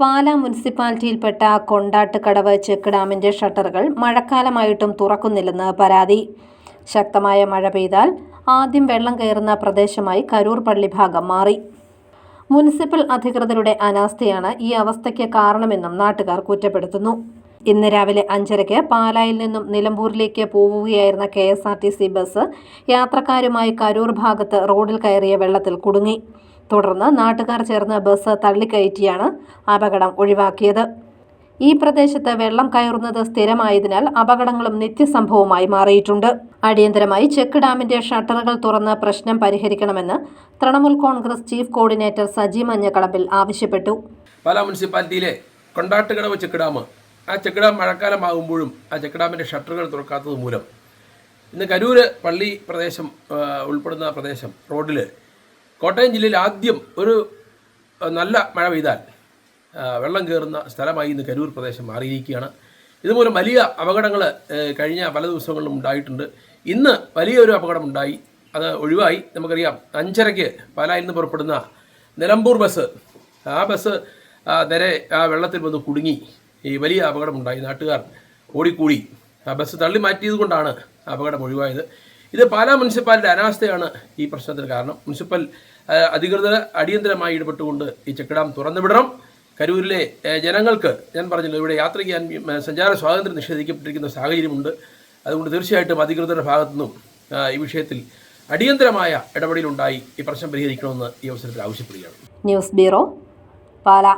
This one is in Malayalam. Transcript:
പാലാ മുനിസിപ്പാലിറ്റിയിൽപ്പെട്ട കൊണ്ടാട്ടുകടവ് ചെക്ക് ഡാമിന്റെ ഷട്ടറുകൾ മഴക്കാലമായിട്ടും തുറക്കുന്നില്ലെന്ന് പരാതി. ശക്തമായ മഴ പെയ്താൽ ആദ്യം വെള്ളം കയറുന്ന പ്രദേശമായി കരൂർ പള്ളി ഭാഗം മാറി. മുനിസിപ്പൽ അധികൃതരുടെ അനാസ്ഥയാണ് ഈ അവസ്ഥയ്ക്ക് കാരണമെന്നും നാട്ടുകാർ കുറ്റപ്പെടുത്തുന്നു. ഇന്ന് രാവിലെ അഞ്ചരയ്ക്ക് പാലായിൽ നിന്നും നിലമ്പൂരിലേക്ക് പോവുകയായിരുന്ന K S R T C bus യാത്രക്കാരുമായി Karur ഭാഗത്ത് റോഡിൽ കയറിയ വെള്ളത്തിൽ കുടുങ്ങി. തുടർന്ന് നാട്ടുകാർ ചേർന്ന് ബസ് തള്ളിക്കയറ്റിയാണ് അപകടം ഒഴിവാക്കിയത്. ഈ പ്രദേശത്ത് വെള്ളം കയറുന്നത് സ്ഥിരമായതിനാൽ അപകടങ്ങളും നിത്യസംഭവമായി മാറിയിട്ടുണ്ട്. അടിയന്തരമായി ചെക്ക് ഡാമിന്റെ ഷട്ടറുകൾ തുറന്ന് പ്രശ്നം പരിഹരിക്കണമെന്ന് തൃണമൂൽ കോൺഗ്രസ് ചീഫ് കോർഡിനേറ്റർ സജി മഞ്ഞക്കളപ്പിൽ ആവശ്യപ്പെട്ടു. പാലാ മുനിസിപ്പാലിറ്റിയിലെ കൊണ്ടാട്ടുകടവ് ചെക്ക് ഡാം. ആ ചെക്ക് ഡാം മഴക്കാലമാകുമ്പോഴും ആ ചെക്ക് ഡാമിന്റെ ഷട്ടറുകൾ തുറക്കാത്തത് മൂലം ഇന്ന് കരൂര് പള്ളി പ്രദേശം ഉൾപ്പെടുന്ന പ്രദേശം റോഡിൽ കോട്ടയം ജില്ലയിൽ ആദ്യം ഒരു നല്ല മഴ പെയ്താൽ വെള്ളം കയറുന്ന സ്ഥലമായി ഇന്ന് കരൂർ പ്രദേശം മാറിയിരിക്കുകയാണ്. ഇതുമൂലം വലിയ അപകടങ്ങൾ കഴിഞ്ഞ പല ദിവസങ്ങളിലും ഉണ്ടായിട്ടുണ്ട്. ഇന്ന് വലിയൊരു അപകടമുണ്ടായി. അത് ഒഴിവായി. നമുക്കറിയാം അഞ്ചരയ്ക്ക് പാലായിൽ നിന്ന് പുറപ്പെടുന്ന നിലമ്പൂർ ബസ് ആ ബസ് നേരെ ആ വെള്ളത്തിൽ വന്ന് കുടുങ്ങി. ഈ വലിയ അപകടമുണ്ടായി. നാട്ടുകാർ ഓടിക്കൂടി. ആ ബസ് തള്ളി മാറ്റിയത് കൊണ്ടാണ് അപകടം ഒഴിവായത്. ഇത് പാലാ മുനിസിപ്പാലിറ്റി അനാസ്ഥയാണ് ഈ പ്രശ്നത്തിന് കാരണം. മുനിസിപ്പൽ അധികൃതർ അടിയന്തരമായി ഇടപെട്ടുകൊണ്ട് ഈ ചെക്കിടാം തുറന്നുവിടണം. തുറന്നു വിടണം കരൂരിലെ ജനങ്ങൾക്ക് ഞാൻ പറഞ്ഞല്ലോ ഇവിടെ യാത്ര ചെയ്യാൻ സഞ്ചാര സ്വാതന്ത്ര്യം നിഷേധിക്കപ്പെട്ടിരിക്കുന്ന സാഹചര്യമുണ്ട്. അതുകൊണ്ട് തീർച്ചയായിട്ടും അധികൃതരുടെ ഭാഗത്തുനിന്നും ഈ വിഷയത്തിൽ അടിയന്തരമായ ഇടപെടലുണ്ടായി. ഈ പ്രശ്നം പരിഹരിക്കണമെന്ന് ഈ അവസരത്തിൽ ആവശ്യപ്പെടുകയാണ്. News bureau Pala.